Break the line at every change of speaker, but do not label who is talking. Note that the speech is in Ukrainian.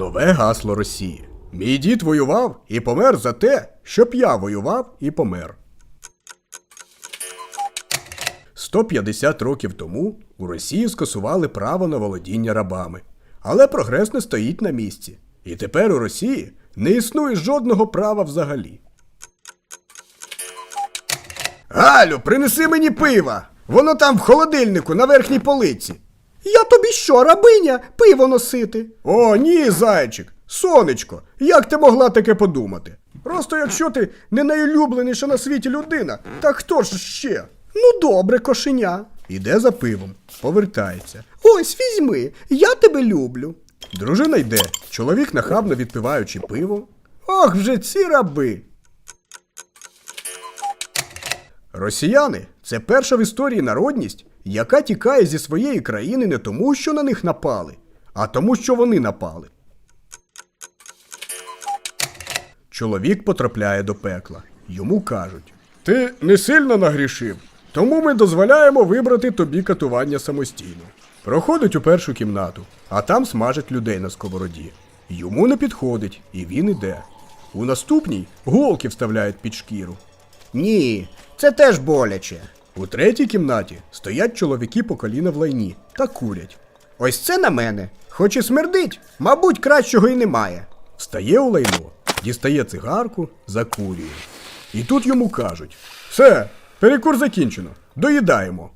Нове гасло Росії. Мій дід воював і помер за те, щоб я воював і помер. 150 років тому у Росії скасували право на володіння рабами. Але прогрес не стоїть на місці. І тепер у Росії не існує жодного права взагалі. Галю, принеси мені пива! Воно там в холодильнику на верхній полиці.
Я тобі що, рабиня, пиво носити?
О, ні, зайчик, сонечко, як ти могла таке подумати? Просто якщо ти не найулюбленіша на світі людина, так хто ж ще?
Ну добре, кошеня.
Іде за пивом, повертається.
Ось візьми, я тебе люблю.
Дружина йде, чоловік нахабно відпиваючи пиво. Ох, вже ці раби. Росіяни це перша в історії народність, яка тікає зі своєї країни не тому, що на них напали, а тому, що вони напали. Чоловік потрапляє до пекла. Йому кажуть: Ти не сильно нагрішив, тому ми дозволяємо вибрати тобі катування самостійно. Проходить у першу кімнату, а там смажать людей на сковороді. Йому не підходить, і він іде. У наступній голки вставляють під шкіру.
Ні, це теж боляче.
У третій кімнаті стоять чоловіки по коліна в лайні та курять.
Ось це на мене. Хоч і смердить, мабуть, кращого і немає.
Встає у лайно, дістає цигарку, закурює. І тут йому кажуть: все, перекур закінчено, доїдаємо.